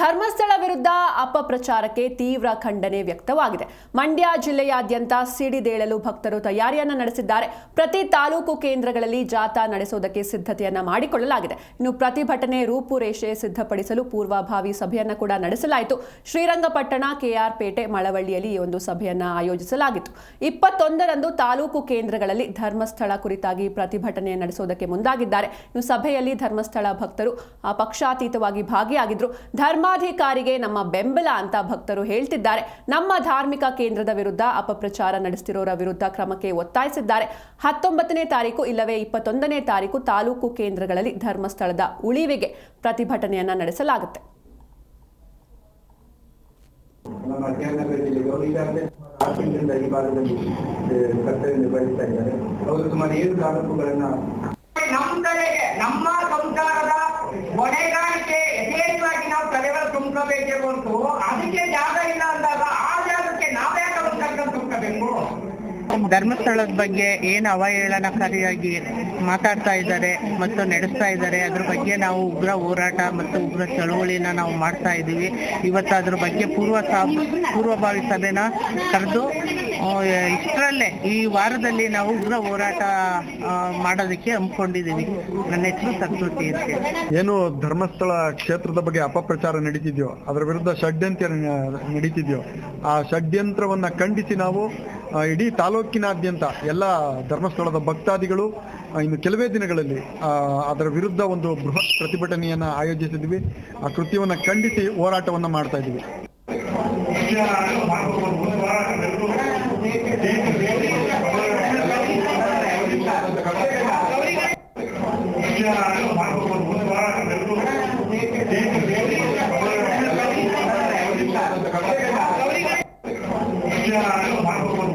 ಧರ್ಮಸ್ಥಳ ವಿರುದ್ಧ ಅಪಪ್ರಚಾರಕ್ಕೆ ತೀವ್ರ ಖಂಡನೆ ವ್ಯಕ್ತವಾಗಿದೆ. ಮಂಡ್ಯ ಜಿಲ್ಲೆಯಾದ್ಯಂತ ಸಿಡಿದೇಳಲು ಭಕ್ತರು ತಯಾರಿಯನ್ನ ನಡೆಸಿದ್ದಾರೆ. ಪ್ರತಿ ತಾಲೂಕು ಕೇಂದ್ರಗಳಲ್ಲಿ ಜಾಥಾ ನಡೆಸೋದಕ್ಕೆ ಸಿದ್ಧತೆಯನ್ನ ಮಾಡಿಕೊಳ್ಳಲಾಗಿದೆ. ಇನ್ನು ಪ್ರತಿಭಟನೆ ರೂಪುರೇಷೆ ಸಿದ್ಧಪಡಿಸಲು ಪೂರ್ವಭಾವಿ ಸಭೆಯನ್ನ ಕೂಡ ನಡೆಸಲಾಯಿತು. ಶ್ರೀರಂಗಪಟ್ಟಣ ಕೆಆರ್ ಪೇಟೆ ಮಳವಳ್ಳಿಯಲ್ಲಿ ಈ ಒಂದು ಸಭೆಯನ್ನ ಆಯೋಜಿಸಲಾಗಿತ್ತು. ಇಪ್ಪತ್ತೊಂದರಂದು ತಾಲೂಕು ಕೇಂದ್ರಗಳಲ್ಲಿ ಧರ್ಮಸ್ಥಳ ಕುರಿತಾಗಿ ಪ್ರತಿಭಟನೆ ನಡೆಸೋದಕ್ಕೆ ಮುಂದಾಗಿದ್ದಾರೆ. ಇನ್ನು ಸಭೆಯಲ್ಲಿ ಧರ್ಮಸ್ಥಳ ಭಕ್ತರು ಪಕ್ಷಾತೀತವಾಗಿ ಭಾಗಿಯಾಗಿದ್ರು. ಧರ್ಮಾಧಿಕಾರಿಗೆ ನಮ್ಮ ಬೆಂಬಲ ಅಂತ ಭಕ್ತರು ಹೇಳ್ತಿದ್ದಾರೆ. ನಮ್ಮ ಧಾರ್ಮಿಕ ಕೇಂದ್ರದ ವಿರುದ್ಧ ಅಪಪ್ರಚಾರ ನಡೆಸ್ತಿರೋರ ವಿರುದ್ಧ ಕ್ರಮಕ್ಕೆ ಒತ್ತಾಯಿಸಿದ್ದಾರೆ. ಹತ್ತೊಂಬತ್ತನೇ ತಾರೀಕು ಇಲ್ಲವೇ ಇಪ್ಪತ್ತೊಂದನೇ ತಾರೀಕು ತಾಲೂಕು ಕೇಂದ್ರಗಳಲ್ಲಿ ಧರ್ಮಸ್ಥಳದ ಉಳಿವಿಗೆ ಪ್ರತಿಭಟನೆಯನ್ನ ನಡೆಸಲಾಗುತ್ತೆ. ಈ ಭಾಗದಲ್ಲಿ ಕರ್ತವ್ಯ ನಿರ್ವಹಿಸ್ತಾ ಇದ್ದಾರೆ. ಅವರು ಸುಮಾರು ಏಳು ತಾಲೂಕುಗಳನ್ನ ನಮ್ಮ ಸಂಸಾರದ ಜಾಗ ಇಲ್ಲ ಅಂದಾಗ ಆ ಜಾಗಕ್ಕೆ ಕರ್ಕೊಂಡು ಧರ್ಮಸ್ಥಳದ ಬಗ್ಗೆ ಏನು ಅವಹೇಳನಕಾರಿಯಾಗಿ ಮಾತಾಡ್ತಾ ಇದ್ದಾರೆ ಮತ್ತು ನಡೆಸ್ತಾ ಇದ್ದಾರೆ, ಅದ್ರ ಬಗ್ಗೆ ನಾವು ಉಗ್ರ ಹೋರಾಟ ಮತ್ತು ಉಗ್ರ ಚಳವಳಿನ ನಾವು ಮಾಡ್ತಾ ಇದ್ದೀವಿ ಇವತ್ತು ಅದ್ರ ಬಗ್ಗೆ ಪೂರ್ವ ಪೂರ್ವಭಾವಿ ಸಭೆನ ಕರೆದು ಇಷ್ಟರಲ್ಲೇ. ಈ ವಾರದಲ್ಲಿ ನಾವು ಉಗ್ರ ಹೋರಾಟ ಮಾಡೋದಕ್ಕೆ ಹಮ್ಮಿಕೊಂಡಿದ್ದೀವಿ. ನನ್ನ ಹೆಸರು ಸಂಸ್ಕೃತಿ ಅಂತ ಏನು ಧರ್ಮಸ್ಥಳ ಕ್ಷೇತ್ರದ ಬಗ್ಗೆ ಅಪಪ್ರಚಾರ ನಡೀತಿದ್ಯೋ ಅದರ ವಿರುದ್ಧ ಷಡ್ಯಂತ್ರ ನಡೀತಿದ್ಯೋ ಆ ಷಡ್ಯಂತ್ರವನ್ನ ಖಂಡಿಸಿ ನಾವು ಇಡೀ ತಾಲೂಕಿನಾದ್ಯಂತ ಎಲ್ಲ ಧರ್ಮಸ್ಥಳದ ಭಕ್ತಾದಿಗಳು ಇನ್ನು ಕೆಲವೇ ದಿನಗಳಲ್ಲಿ ಅದರ ವಿರುದ್ಧ ಒಂದು ಬೃಹತ್ ಪ್ರತಿಭಟನೆಯನ್ನ ಆಯೋಜಿಸಿದ್ವಿ. ಆ ಕೃತ್ಯವನ್ನು ಖಂಡಿಸಿ ಹೋರಾಟವನ್ನ ಮಾಡ್ತಾ பதினாறாக மாற்றப்படும் பதினாறாக மாற்றப்படும்